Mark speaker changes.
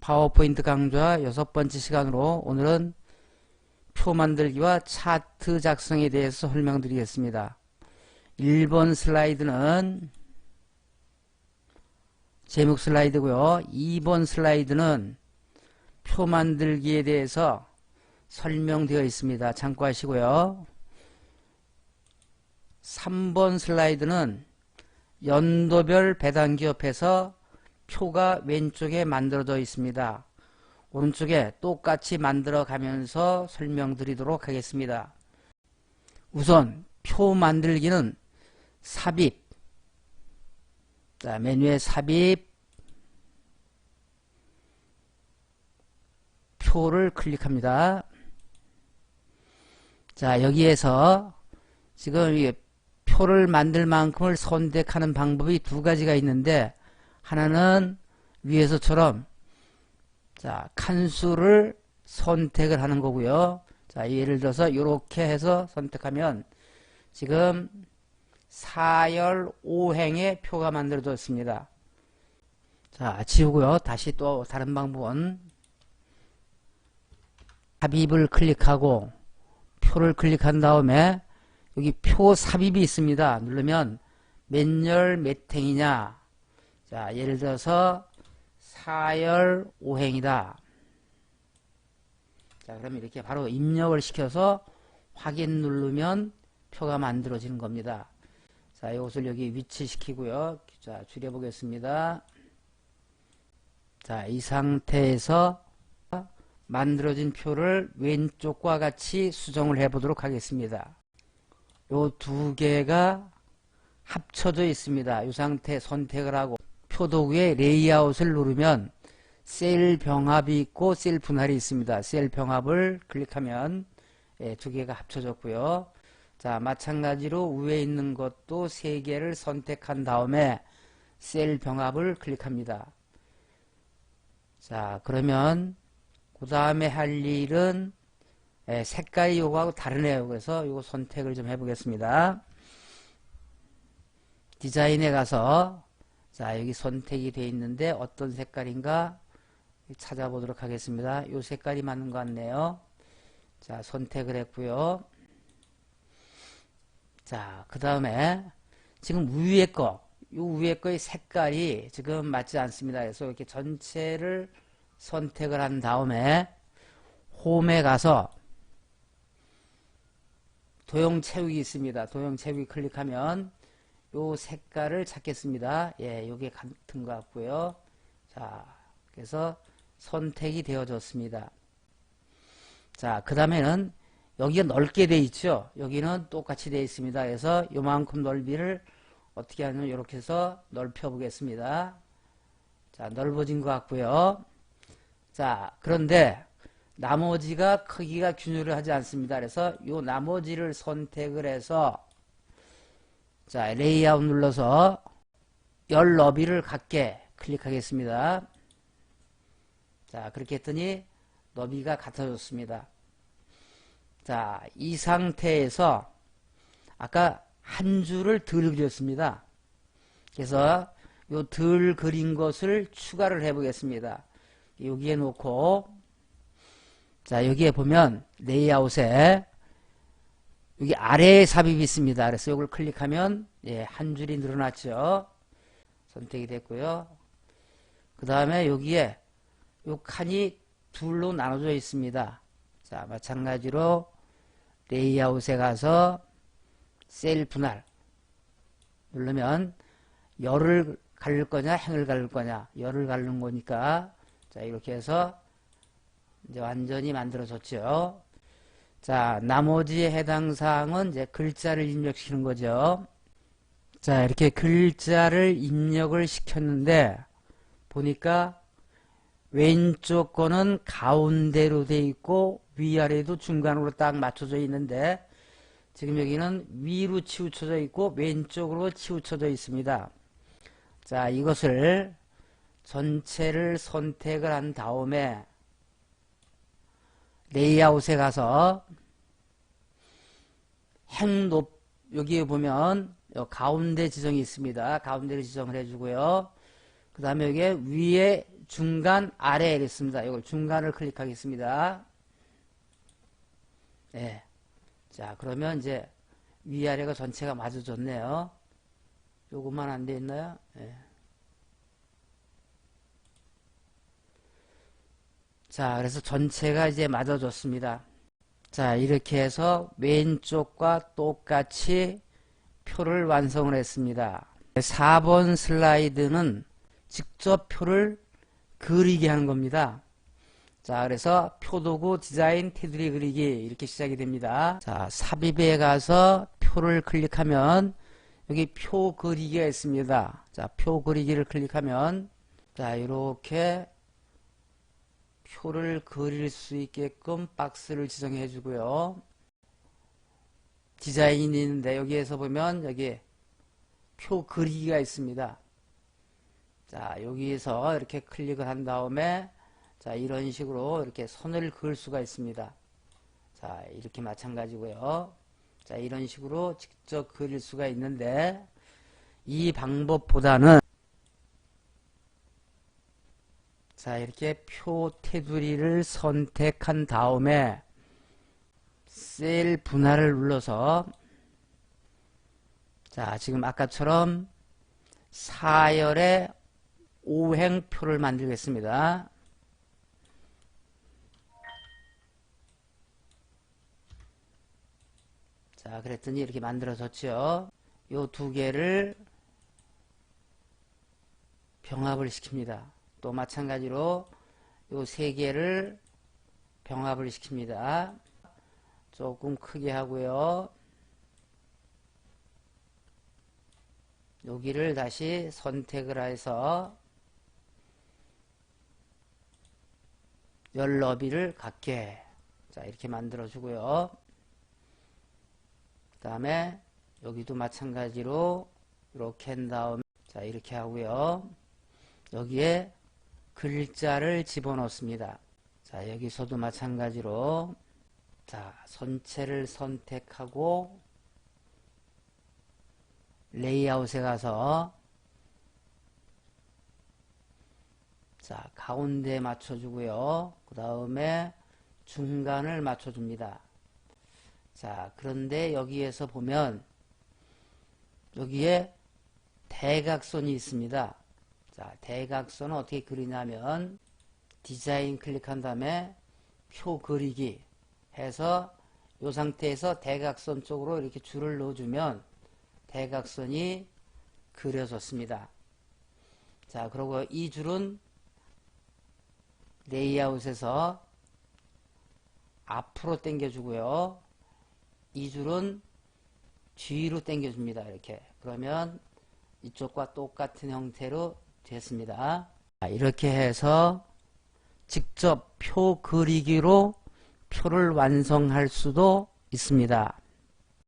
Speaker 1: 파워포인트 강좌 여섯 번째 시간으로 오늘은 표 만들기와 차트 작성에 대해서 설명드리겠습니다. 1번 슬라이드는 제목 슬라이드고요. 2번 슬라이드는 표 만들기에 대해서 설명되어 있습니다. 참고하시고요. 3번 슬라이드는 연도별 배당기 옆에서 표가 왼쪽에 만들어져 있습니다. 오른쪽에 똑같이 만들어 가면서 설명드리도록 하겠습니다. 우선 표 만들기는 삽입 자 메뉴에 삽입 표를 클릭합니다. 자 여기에서 지금 이 표를 만들 만큼을 선택하는 방법이 두 가지가 있는데 하나는 위에서처럼 자 칸수를 선택을 하는 거고요. 자 예를 들어서 이렇게 해서 선택하면 지금 4열 5행의 표가 만들어졌습니다. 자 지우고요. 다시 또 다른 방법은 삽입을 클릭하고 표를 클릭한 다음에 여기 표 삽입이 있습니다. 누르면 몇 열 몇 행이냐 자 예를 들어서 4열 5행이다. 자 그러면 이렇게 바로 입력을 시켜서 확인 누르면 표가 만들어지는 겁니다. 자 이것을 여기 위치시키고요. 자 줄여보겠습니다. 자 이 상태에서 만들어진 표를 왼쪽과 같이 수정을 해 보도록 하겠습니다. 요 두 개가 합쳐져 있습니다. 이 상태 선택을 하고 표도구의 레이아웃을 누르면 셀 병합이 있고 셀 분할이 있습니다. 셀 병합을 클릭하면 예, 두 개가 합쳐졌고요. 자 마찬가지로 위에 있는 것도 세 개를 선택한 다음에 셀 병합을 클릭합니다. 자 그러면 그 다음에 할 일은 예, 색깔이 요거하고 다르네요. 그래서 요거 선택을 좀 해보겠습니다. 디자인에 가서 자 여기 선택이 되어 있는데 어떤 색깔인가 찾아보도록 하겠습니다. 요 색깔이 맞는 것 같네요. 자 선택을 했고요. 자그 다음에 지금 위에 거, 요 위에 거의 색깔이 지금 맞지 않습니다. 그래서 이렇게 전체를 선택을 한 다음에 홈에 가서 도형 채우기 있습니다. 도형 채우기 클릭하면 요 색깔을 찾겠습니다. 예, 요게 같은 것 같고요. 자, 그래서 선택이 되어졌습니다. 자, 그 다음에는 여기가 넓게 돼 있죠. 여기는 똑같이 되어 있습니다. 그래서 요만큼 넓이를 어떻게 하냐면 이렇게 해서 넓혀 보겠습니다. 자, 넓어진 것 같고요. 자, 그런데 나머지가 크기가 균열을 하지 않습니다. 그래서 요 나머지를 선택을 해서 자, 레이아웃 눌러서 열 너비를 갖게 클릭하겠습니다. 자, 그렇게 했더니 너비가 같아졌습니다. 자, 이 상태에서 아까 한 줄을 덜 그렸습니다. 그래서 요 덜 그린 것을 추가를 해 보겠습니다. 여기에 놓고 자, 여기에 보면 레이아웃에 여기 아래에 삽입이 있습니다. 그래서 이걸 클릭하면 예, 한 줄이 늘어났죠. 선택이 됐고요. 그 다음에 여기에 요 칸이 둘로 나눠져 있습니다. 자, 마찬가지로 레이아웃에 가서 셀 분할 누르면 열을 가릴 거냐 행을 가릴 거냐 열을 가르는 거니까 자 이렇게 해서 이제 완전히 만들어졌죠. 자, 나머지 해당 사항은 이제 글자를 입력시키는 거죠. 자, 이렇게 글자를 입력을 시켰는데 보니까 왼쪽 거는 가운데로 돼 있고 위아래도 중간으로 딱 맞춰져 있는데 지금 여기는 위로 치우쳐져 있고 왼쪽으로 치우쳐져 있습니다. 자, 이것을 전체를 선택을 한 다음에 레이아웃에 가서 행높 여기에 보면 가운데 지정이 있습니다. 가운데를 지정을 해주고요. 그 다음에 여기에 위에 중간 아래에 있습니다. 이걸 중간을 클릭하겠습니다. 예. 자, 그러면 이제 위아래가 전체가 맞아졌네요. 요것만 안 돼 있나요? 예. 자, 그래서 전체가 이제 맞아졌습니다. 자, 이렇게 해서 왼쪽과 똑같이 표를 완성을 했습니다. 4번 슬라이드는 직접 표를 그리게 하는 겁니다. 자, 그래서 표도구 디자인 테두리 그리기 이렇게 시작이 됩니다. 자, 삽입에 가서 표를 클릭하면 여기 표 그리기가 있습니다. 자, 표 그리기를 클릭하면 자, 이렇게 표를 그릴 수 있게끔 박스를 지정해 주고요. 디자인이 있는데 여기에서 보면 여기 표 그리기가 있습니다. 자, 여기에서 이렇게 클릭을 한 다음에 자, 이런 식으로 이렇게 선을 그을 수가 있습니다. 자, 이렇게 마찬가지고요. 자, 이런 식으로 직접 그릴 수가 있는데 이 방법보다는 자, 이렇게 표 테두리를 선택한 다음에 셀 분할을 눌러서 자, 지금 아까처럼 사열의 오행표를 만들겠습니다. 자, 그랬더니 이렇게 만들어졌죠. 요 두 개를 병합을 시킵니다. 또 마찬가지로 요 세 개를 병합을 시킵니다. 조금 크게 하고요. 여기를 다시 선택을 해서 열 너비를 갖게 자 이렇게 만들어 주고요 그 다음에 여기도 마찬가지로 이렇게 한 다음에 자 이렇게 하고요 여기에 글자를 집어넣습니다. 자 여기서도 마찬가지로 자 전체를 선택하고 레이아웃에 가서 자 가운데 맞춰주고요. 그 다음에 중간을 맞춰줍니다. 자 그런데 여기에서 보면 여기에 대각선이 있습니다 자 대각선은 어떻게 그리냐면 디자인 클릭한 다음에 표 그리기 해서 이 상태에서 대각선 쪽으로 이렇게 줄을 넣어주면 대각선이 그려졌습니다. 자, 그리고 이 줄은 레이아웃에서 앞으로 당겨주고요. 이 줄은 뒤로 당겨줍니다. 이렇게. 그러면 이쪽과 똑같은 형태로 됐습니다. 이렇게 해서 직접 표 그리기로 표를 완성할 수도 있습니다.